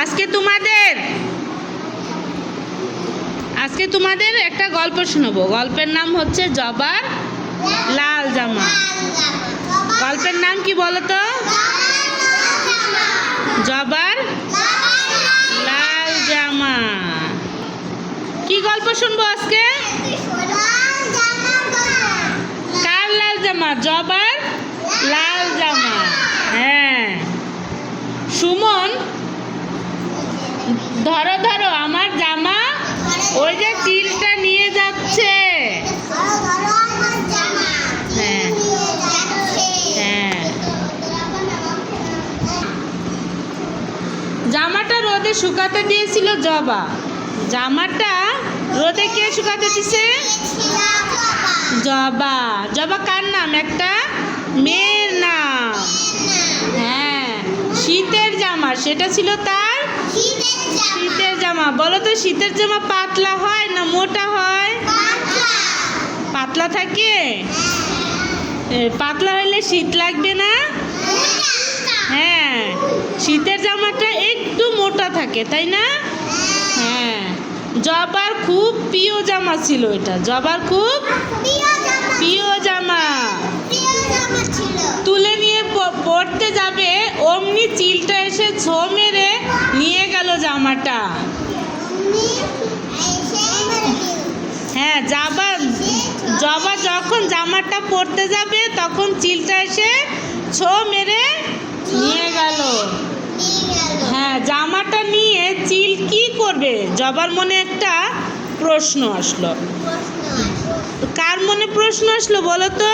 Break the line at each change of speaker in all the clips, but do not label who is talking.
আজকে তোমাদের আজকে তোমাদের একটা গল্প শোনাবো। গল্পের নাম হচ্ছে জবার লাল জামা। গল্পের নাম কি বলো তো জবার লাল জামা। কি গল্প শুনব আজকে? কার লাল জামা? জবার লাল জামা হ্যাঁ সুমন, ধরো ধরো, আমার জামা, ওই যে চিলটা নিয়ে যাচ্ছে। হ্যাঁ। জামাটা রোদে শুকাতে দিয়েছিল জবা। জামাটা রোদে কে শুকাতে দিছে? জবা। জবা কার নাম? একটা মেয়ের নাম। শীতের জামা সেটা ছিল তার শীতের জামা। বলো তো শীতের জামা পাতলা হয় না মোটা হয়? পাতলা। থাকে? পাতলা হলে শীত লাগবে না? হ্যাঁ শীতের জামাটা একটু মোটা থাকে তাই না? হ্যাঁ। জবার খুব প্রিয় জামা ছিল এটা। জবার খুব হ্যাঁ জবা যখন জামাটা পরতে যাবে, তখন চিলটা এসে ছো মেরে নিয়ে গেল। হ্যাঁ জামাটা নিয়ে চিল কি করবে? জবার মনে একটা প্রশ্ন আসলো। কার মনে প্রশ্ন আসলো বলো তো?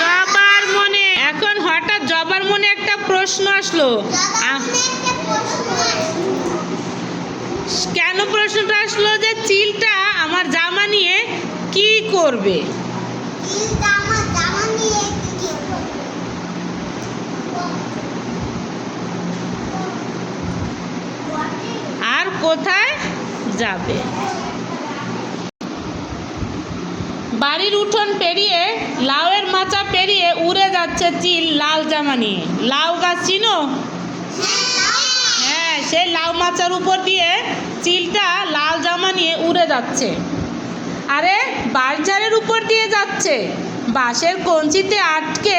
জবার মনে। এখন হঠাৎ জবার মনে একটা প্রশ্ন আসলো। কেন প্রশ্নটা আসলো যে চিলটা জামা করবে? আর কোথায় যাবে? বাড়ির উঠোন পেরিয়ে, লাউয়ের মাচা পেরিয়ে উড়ে যাচ্ছে চিল লাল জামা নিয়ে। লাউ গাছ চিনো? হ্যাঁ সেই লাউ মাচার উপর দিয়ে চিলটা লাল জামা নিয়ে উড়ে যাচ্ছে। আরে বাঁশঝাড়ের উপর দিয়ে যাচ্ছে। বাঁশের কঞ্চিতে আটকে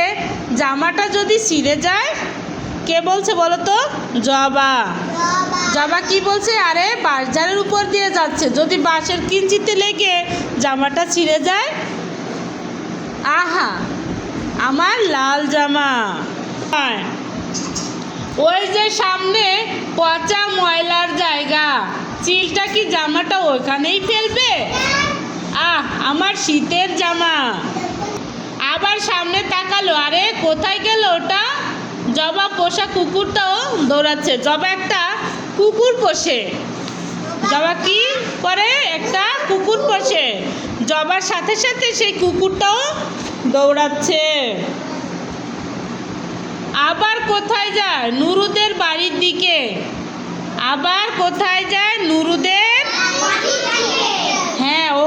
জামাটা যদি ছিঁড়ে যায়, কে বলছে বলো তো? জবা। জবা কি বলছে? আরে বাঁশঝাড়ের উপর দিয়ে যাচ্ছে। যদি বাঁশের কিঞ্চিতে লেগে জামাটা ছিঁড়ে যায়, আহা, আমার লাল জামা। ওই যে সামনে পচা ময়লার জায়গা, চিলটা কি জামাটা ওখানেই ফেলবে? আমার শীতের জামা। আবার সামনে তাকালো, আরে কোথায় গেল ওটা? জবা পোষা কুকুরটাও দৌড়াচ্ছে। জবা একটা কুকুর পোষে। জবা কি করে? একটা কুকুর পোষে। জবার সাথে সাথে সেই কুকুরটাও দৌড়াচ্ছে। আবার কোথায় যায়? নুরুদের বাড়ির দিকে। আবার কোথায় যায়? নুরুদের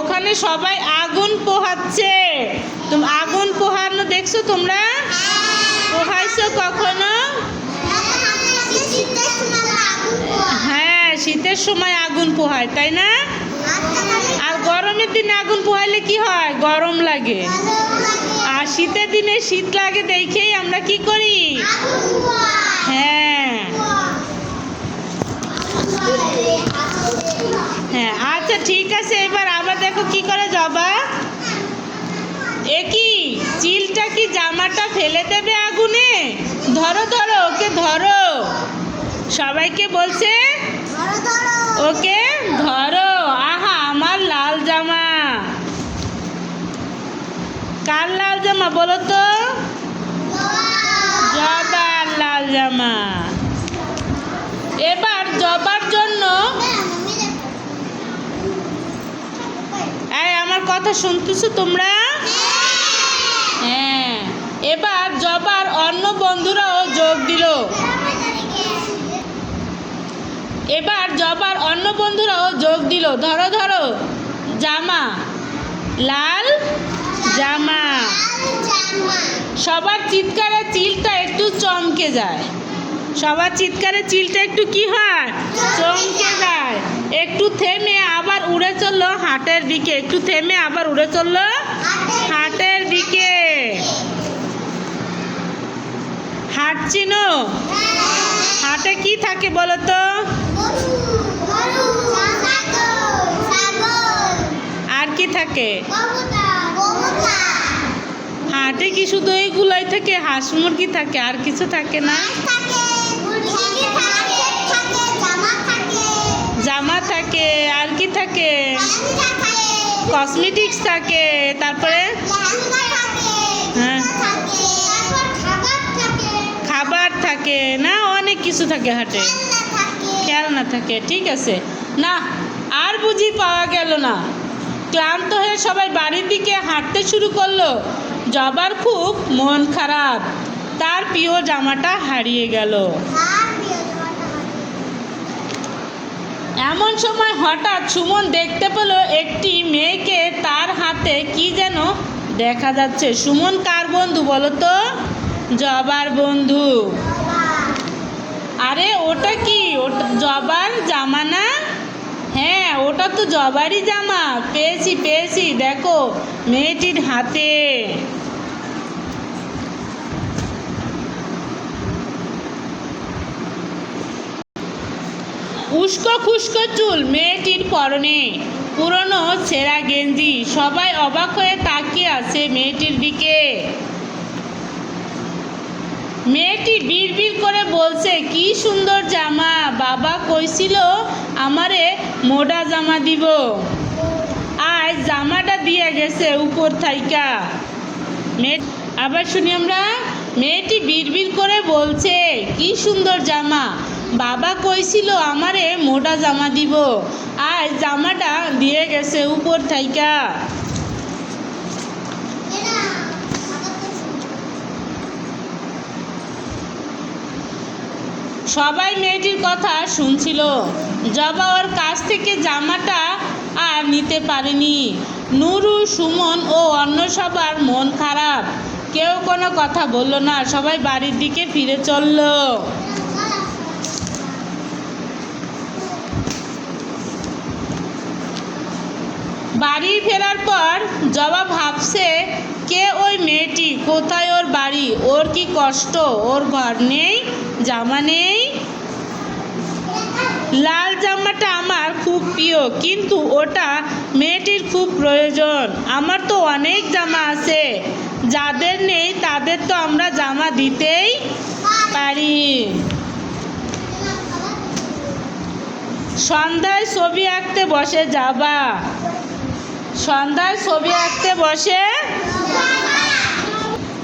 ওখানে সবাই আগুন পোহাচ্ছে। আগুন পোহানো দেখছ তোমরা? পোহাইছো কখনো? হ্যাঁ শীতের সময় আগুন পোহায়, তাই না? আর গরমের দিনে আগুন পোহাইলে কি হয়? গরম লাগে। আর শীতের দিনে শীত লাগে দেখেই আমরা কি করি? হ্যাঁ। হ্যাঁ আচ্ছা ঠিক আছে, এবার জামাটা ফেলে দেবে আগুনে? ধরো ধরো, ওকে ধরো। সবাইকে বলছে, ওকে ধরো। আহা, আমার লাল জামা। কার লাল জামা বলো তো? জবার লাল জামা। এবার জবার জন্য আমার কথা শুনতেছো তোমরা? এবার জবার অন্য বন্ধুরাও যোগ দিল। এবার জবার অন্য বন্ধুরাও যোগ দিল। ধরো ধরো, জামা, লাল জামা। সবার চিৎকারে চিলটা একটু চমকে যায়। সবার চিৎকারে চিলটা একটু কি হয়? চমকে যায়। একটু থেমে আবার উড়ে চলল হাটের দিকে। একটু থেমে আবার উড়ে চলল হাটের দিকে হাট চিনো? হাটে কি থাকে বলো তো? আর কি থাকে? হাটে কি শুধু এইগুলোই থাকে? হাঁস মুরগি থাকে আর কিছু থাকে না? জামা থাকে আর কি থাকে? কসমেটিক্স থাকে তারপরে? হ্যাঁ। খাবার থাকে না অনেক কিছু থাকে হাটে? খেলনা থাকে, ঠিক আছে। না, আর বুঝি পাওয়া গেল না। ক্লান্ত হয়ে সবাই বাড়ির দিকে হাঁটতে শুরু করল। জবার খুব মন খারাপ। তার প্রিয় জামাটা হারিয়ে গেল। এমন সময় হঠাৎ সুমন দেখতে পেল একটি মেয়েকে তার হাতে কি যেন দেখা যাচ্ছে। সুমন কার বন্ধু বলো তো? জবার বন্ধু। আরে ওটা কি? ওটা জবার জামা না হ্যাঁ ওটা তো জবারই জামা। পেয়েছি পেয়েছি। দেখো, মেয়েটির হাতে। উস্কো খুস্কো চুল মেয়েটির পরনে। পুরনো ছেঁড়া গেঞ্জি। সবাই অবাক হয়ে তাকিয়ে আছে মেয়েটির দিকে। মেয়েটি বিড়বিড় করে বলছে, কি সুন্দর জামা। বাবা কইছিল আমারে মোটা জামা দিব। আজ জামাটা দিয়ে গেছে উপর থাইকা। মেয়ে আবার শুনি আমরা, মেয়েটি বিড়বিড় করে বলছে, কি সুন্দর জামা। বাবা কইছিল আমারে মোটা জামা দিব। আজ জামাটা দিয়ে গেছে উপর থাইকা। সবাই মেয়েটির কথা শুনছিল। জবা ওর কাছ থেকে জামাটা আর নিতে পারেনি। নুরু, সুমন ও অন্য সবার মন খারাপ। কেউ কোনো কথা বলল না, সবাই বাড়ির দিকে ফিরে চলল। বাড়ি ফেরার পর জবা ভাবছে, কে ওই মেয়েটি? কোথায় ওর বাড়ি? ওর কি কষ্ট? ওর ঘর নেই? জামা নেই? লাল জামাটা আমার খুব প্রিয়, কিন্তু ওটা মেয়েটির খুব প্রয়োজন। আমার তো অনেক জামা আছে। যাদের নেই, তাদের তো আমরা জামা দিতেই পারি। সন্ধ্যায় ছবি আঁকতে বসে যাবা। সন্ধ্যায় ছবি আঁকতে বসে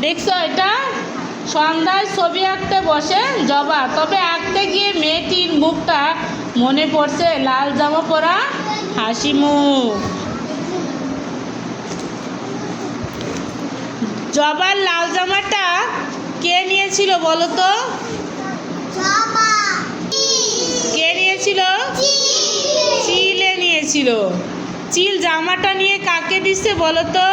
দেখছ এটা? সন্ধ্যায় ছবি আঁকতে বসে জবা। তবে আঁকতে গিয়ে মেয়েটির মুখটা মনে পড়ছে লাল জামা পরা হাসি মুখ জবার লাল জামাটা কে নিয়েছিল বলো তো? কে নিয়েছিল? চিলে নিয়েছিল। চিল জামাটা নিয়ে কাকে দিচ্ছে বলো তো?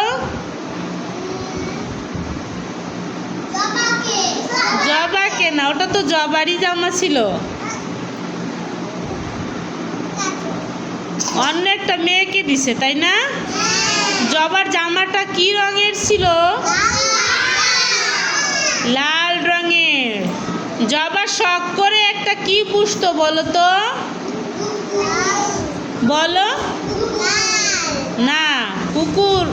জবাকে না, ওটা তো জবারই জামা ছিল। অন্য একটা মেয়েকে দিছে, তাই না? জবার জামাটা কি রঙের ছিল? লাল রঙের। জবা শখ করে একটা কি পুষত বলো তো? বলো। না, কুকুর।